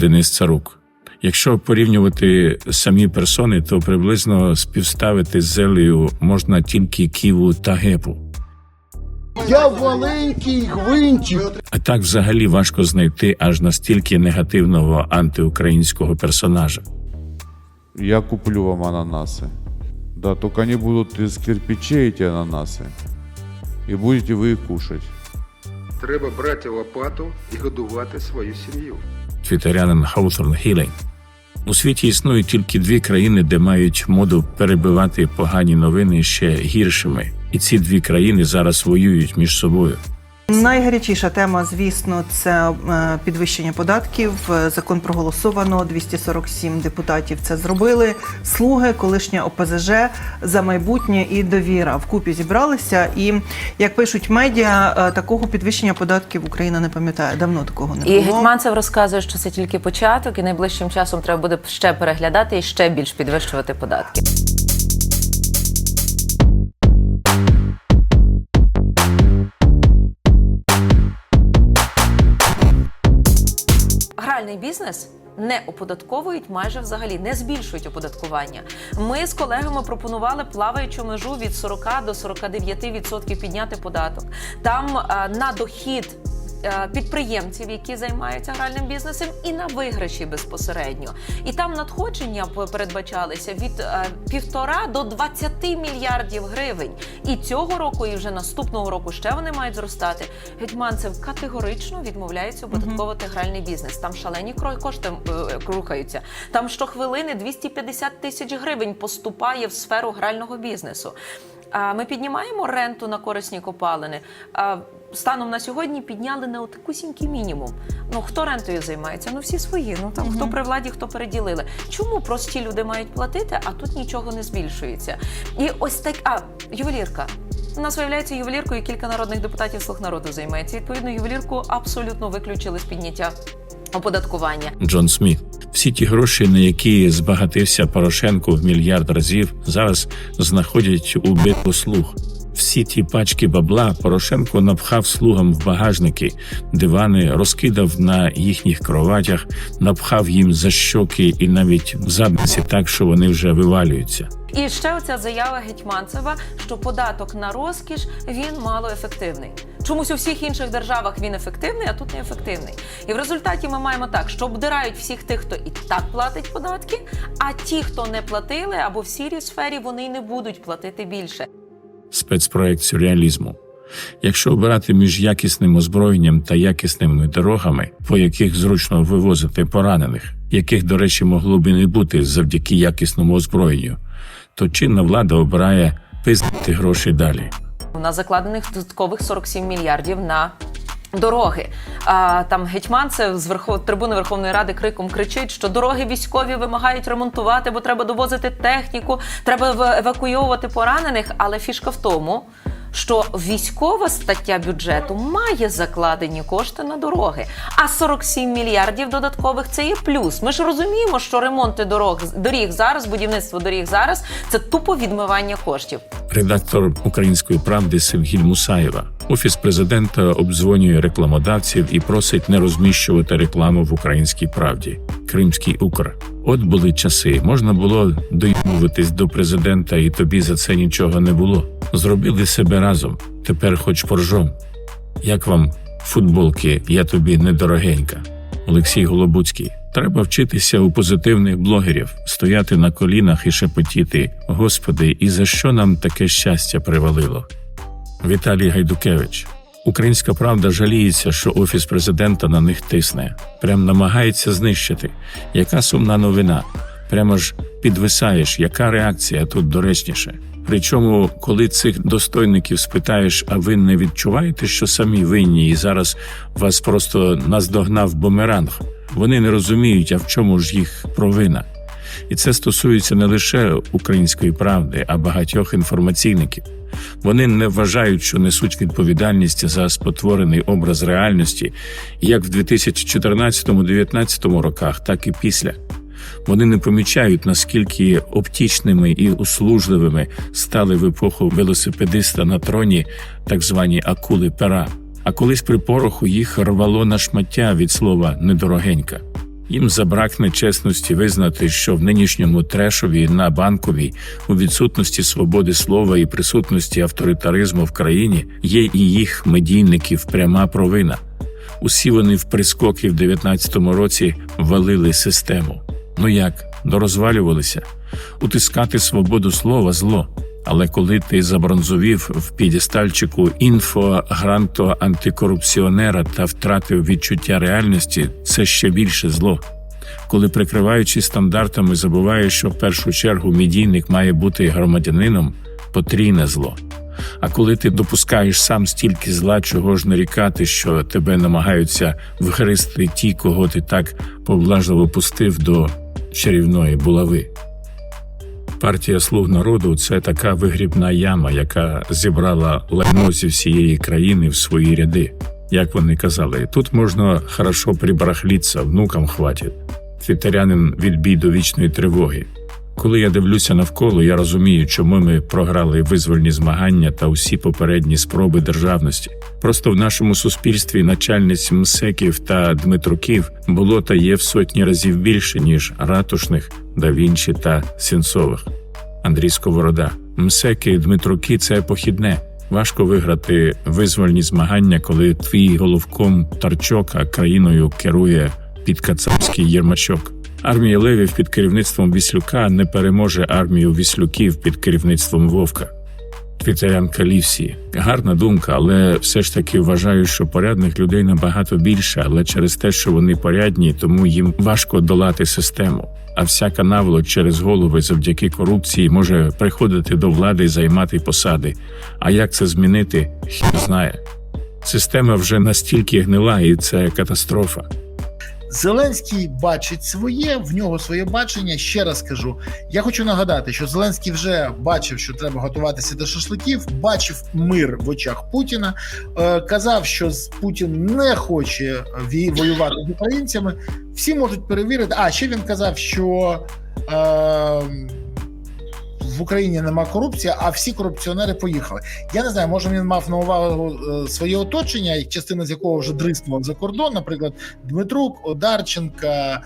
Денис Царук. Якщо порівнювати самі персони, то приблизно співставити з Зелею можна тільки Ківу та Гепу. Я маленький гвинтик. А так взагалі важко знайти аж настільки негативного антиукраїнського персонажа. Я куплю вам ананасы. Да, только они будут из кирпичей, эти ананасы. И будете вы их кушать. Треба брати лопату і годувати свою сім'ю. твітерянин Хауторн Хілей. У світі існують тільки дві країни, де мають моду перебивати погані новини ще гіршими, і ці дві країни зараз воюють між собою. Найгарячіша тема, звісно, це е, підвищення податків. Закон проголосовано. 247 депутатів це зробили. Слуги, колишня ОПЗЖ за майбутнє і довіра вкупі зібралися. І як пишуть медіа, е, такого підвищення податків Україна не пам'ятає. Давно такого не І. Гетьманцев розказує, що це тільки початок, і найближчим часом треба буде ще переглядати і ще більш підвищувати податки. Гральний бізнес не оподатковують майже взагалі, не збільшують оподаткування. Ми з колегами пропонували плаваючу межу від 40 до 49% підняти податок. Там а, на дохід е, підприємців, які займаються гральним бізнесом, і на виграші безпосередньо. І там надходження передбачалися від е, півтора до 20 мільярдів гривень. І цього року, і вже наступного року ще вони мають зростати. Гетьманцев категорично відмовляється оподатковувати гральний бізнес. Там шалені кошти е, рухаються. Там щохвилини 250 тисяч гривень поступає в сферу грального бізнесу. Ми піднімаємо ренту на корисні копалини. Станом на сьогодні підняли на отакусінький мінімум. Ну хто рентою займається? Ну всі свої. Ну там хто при владі, хто переділили. Чому прості люди мають платити, а тут нічого не збільшується? І ось так. А ювелірка. У нас виявляється ювеліркою кілька народних депутатів слуг народу займається. Відповідно, ювелірку абсолютно виключили з підняття оподаткування. Джон Сміт. Всі ті гроші, на які збагатився Порошенко в мільярд разів, зараз знаходять у битву слуг. Всі ті пачки бабла Порошенко напхав слугам в багажники, дивани розкидав на їхніх кроватях, напхав їм за щоки і навіть в задниці так, що вони вже вивалюються. І ще оця заява Гетьманцева, що податок на розкіш він малоефективний. Чомусь у всіх інших державах він ефективний, а тут не ефективний. І в результаті ми маємо так, що обдирають всіх тих, хто і так платить податки, а ті, хто не платили або в сірій сфері, вони й не будуть платити більше. спецпроект сюрреалізму. Якщо обирати між якісним озброєнням та якісними дорогами, по яких зручно вивозити поранених, яких, до речі, могло б і не бути завдяки якісному озброєнню, то чинна влада обирає пиздити гроші далі. У нас закладених додаткових 47 мільярдів на. Дороги а, там гетьманцев з верхов... трибуни Верховної Ради криком кричить, що дороги військові вимагають ремонтувати, бо треба довозити техніку, треба ев- евакуйовувати поранених. Але фішка в тому, що військова стаття бюджету має закладені кошти на дороги. А 47 мільярдів додаткових це є плюс. Ми ж розуміємо, що ремонти дорог доріг зараз, будівництво доріг зараз це тупо відмивання коштів. Редактор української правди Севгіль Мусаєва. Офіс президента обдзвонює рекламодавців і просить не розміщувати рекламу в українській правді. Кримський Укр. От були часи. Можна було доїмовитись до президента, і тобі за це нічого не було. Зробили себе разом. Тепер хоч поржом. Як вам футболки, я тобі недорогенька. Олексій Голобуцький. Треба вчитися у позитивних блогерів, стояти на колінах і шепотіти. Господи, і за що нам таке щастя привалило? Віталій Гайдукевич. Українська правда жаліється, що офіс президента на них тисне, прям намагається знищити. Яка сумна новина? Прямо ж підвисаєш, яка реакція тут доречніше. Причому, коли цих достойників спитаєш, а ви не відчуваєте, що самі винні, і зараз вас просто наздогнав бумеранг. Вони не розуміють, а в чому ж їх провина. І це стосується не лише української правди, а багатьох інформаційників. Вони не вважають, що несуть відповідальність за спотворений образ реальності як в 2014-2019 роках, так і після. Вони не помічають, наскільки оптічними і услужливими стали в епоху велосипедиста на троні так звані акули пера. А колись при пороху їх рвало на шмаття від слова недорогенька. Їм забракне чесності визнати, що в нинішньому трешові на банковій, у відсутності свободи слова і присутності авторитаризму в країні є і їх медійників пряма провина. Усі вони в прискоки в 19-му році валили систему. Ну як, дорозвалювалися? Утискати свободу слова зло. Але коли ти забронзовів в підістальчику інфо гранто антикорупціонера та втратив відчуття реальності, це ще більше зло. Коли прикриваючи стандартами, забуваєш, що в першу чергу медійник має бути громадянином, потрійне зло. А коли ти допускаєш сам стільки зла, чого ж нарікати, що тебе намагаються вгристи ті, кого ти так поблажливо пустив до чарівної булави. Партія слуг народу це така вигрібна яма, яка зібрала лайно зі всієї країни в свої ряди. Як вони казали, тут можна хорошо прибарахліться, внукам хватить. від відбій до вічної тривоги. Коли я дивлюся навколо, я розумію, чому ми програли визвольні змагання та усі попередні спроби державності. Просто в нашому суспільстві начальниць МСЕКів та Дмитруків було та є в сотні разів більше, ніж ратушних, да Вінчі та Сінцових. Андрій Сковорода. МСЕКи, Дмитруки це похідне. Важко виграти визвольні змагання, коли твій головком тарчок, а країною керує підкацапський єрмачок. Армія левів під керівництвом Віслюка не переможе армію віслюків під керівництвом Вовка. Твітерянка Лівсі. Гарна думка, але все ж таки вважаю, що порядних людей набагато більше, але через те, що вони порядні, тому їм важко долати систему. А всяка наволоч через голови завдяки корупції може приходити до влади і займати посади. А як це змінити, хід знає. Система вже настільки гнила, і це катастрофа. Зеленський бачить своє, в нього своє бачення. Ще раз кажу, я хочу нагадати, що Зеленський вже бачив, що треба готуватися до шашликів, бачив мир в очах Путіна, е, казав, що Путін не хоче воювати з українцями. Всі можуть перевірити. А ще він казав, що е, Україні нема корупції, а всі корупціонери поїхали. Я не знаю, може він мав на увагу е, своє оточення, частина з якого вже дриснула за кордон, наприклад, Дмитрук, Одарченка,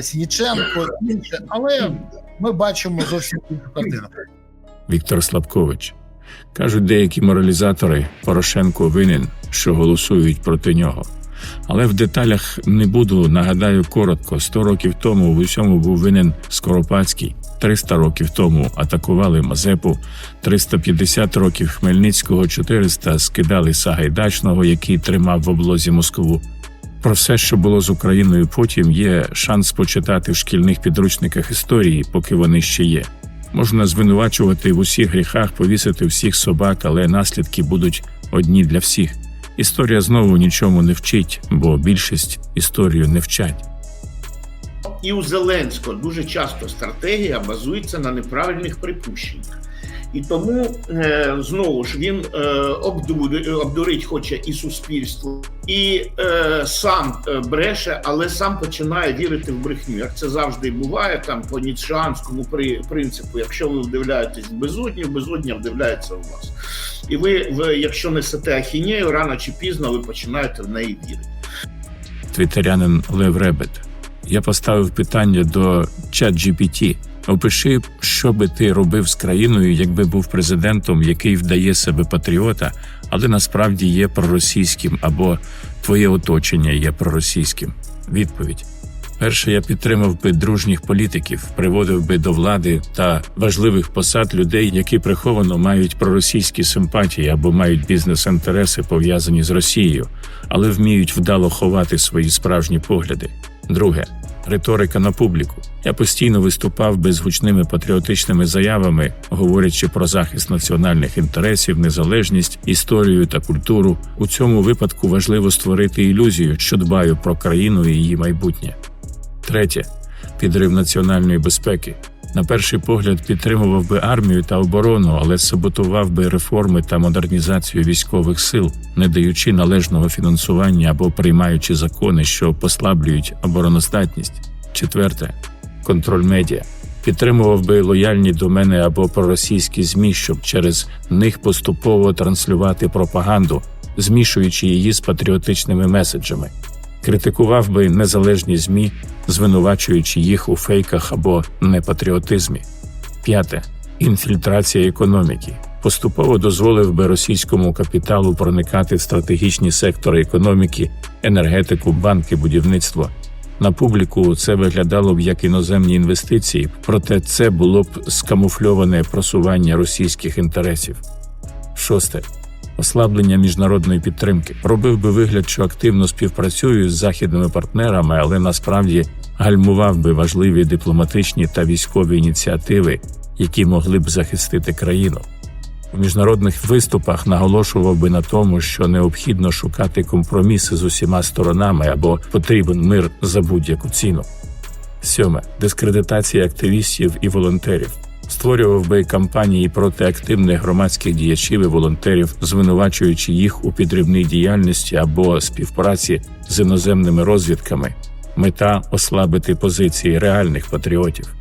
Сініченко, інше. Але ми бачимо зовсім іншу картину. Віктор Слабкович. Кажуть деякі моралізатори, Порошенко винен, що голосують проти нього. Але в деталях не буду. Нагадаю коротко: 100 років тому в усьому був винен Скоропадський. 300 років тому атакували Мазепу, 350 років Хмельницького, 400 скидали Сагайдачного, який тримав в облозі Москву. Про все, що було з Україною потім, є шанс почитати в шкільних підручниках історії, поки вони ще є. Можна звинувачувати в усіх гріхах, повісити всіх собак, але наслідки будуть одні для всіх. Історія знову нічому не вчить, бо більшість історію не вчать. І у Зеленського дуже часто стратегія базується на неправильних припущеннях. І тому е, знову ж він е, обдурить, хоче і суспільство, і е, сам бреше, але сам починає вірити в брехню. Як це завжди буває, там по ніцшеанському при, принципу, якщо ви вдивляєтесь в безодню, безодня вдивляється в вас. І ви, ви, якщо несете ахінею, рано чи пізно ви починаєте в неї вірити. твітерянин Лев Ребет. Я поставив питання до ChatGPT. Опиши, що би ти робив з країною, якби був президентом, який вдає себе патріота, але насправді є проросійським, або твоє оточення є проросійським. Відповідь. Перше, я підтримав би дружніх політиків, приводив би до влади та важливих посад людей, які приховано мають проросійські симпатії або мають бізнес-інтереси пов'язані з Росією, але вміють вдало ховати свої справжні погляди. Друге риторика на публіку. Я постійно виступав безгучними гучними патріотичними заявами, говорячи про захист національних інтересів, незалежність, історію та культуру. У цьому випадку важливо створити ілюзію, що дбаю про країну і її майбутнє. Третє підрив національної безпеки. На перший погляд підтримував би армію та оборону, але саботував би реформи та модернізацію військових сил, не даючи належного фінансування або приймаючи закони, що послаблюють обороноздатність. Четверте контроль медіа. Підтримував би лояльні до мене або проросійські змі, щоб через них поступово транслювати пропаганду, змішуючи її з патріотичними меседжами. Критикував би незалежні ЗМІ, звинувачуючи їх у фейках або непатріотизмі. П'яте інфільтрація економіки. Поступово дозволив би російському капіталу проникати в стратегічні сектори економіки, енергетику, банки, будівництво. На публіку це виглядало б як іноземні інвестиції, проте це було б скамуфльоване просування російських інтересів. Шосте ослаблення міжнародної підтримки робив би вигляд, що активно співпрацює з західними партнерами, але насправді гальмував би важливі дипломатичні та військові ініціативи, які могли б захистити країну. У міжнародних виступах наголошував би на тому, що необхідно шукати компроміси з усіма сторонами або потрібен мир за будь-яку ціну. Сьоме дискредитація активістів і волонтерів. Створював би кампанії проти активних громадських діячів і волонтерів, звинувачуючи їх у підривній діяльності або співпраці з іноземними розвідками. Мета ослабити позиції реальних патріотів.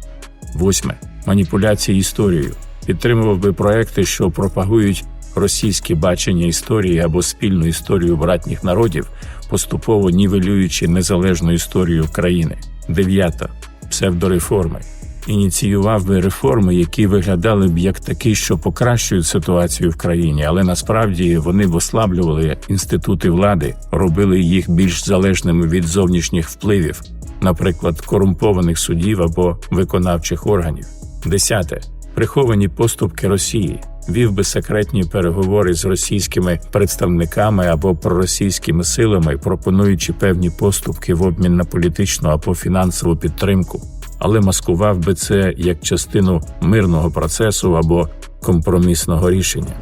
Восьме маніпуляції історією. Підтримував би проекти, що пропагують російське бачення історії або спільну історію братніх народів, поступово нівелюючи незалежну історію країни. Дев'ята псевдореформи. Ініціював би реформи, які виглядали б як такі, що покращують ситуацію в країні, але насправді вони б ослаблювали інститути влади, робили їх більш залежними від зовнішніх впливів, наприклад, корумпованих судів або виконавчих органів. Десяте приховані поступки Росії. Вів би секретні переговори з російськими представниками або проросійськими силами, пропонуючи певні поступки в обмін на політичну або фінансову підтримку, але маскував би це як частину мирного процесу або компромісного рішення.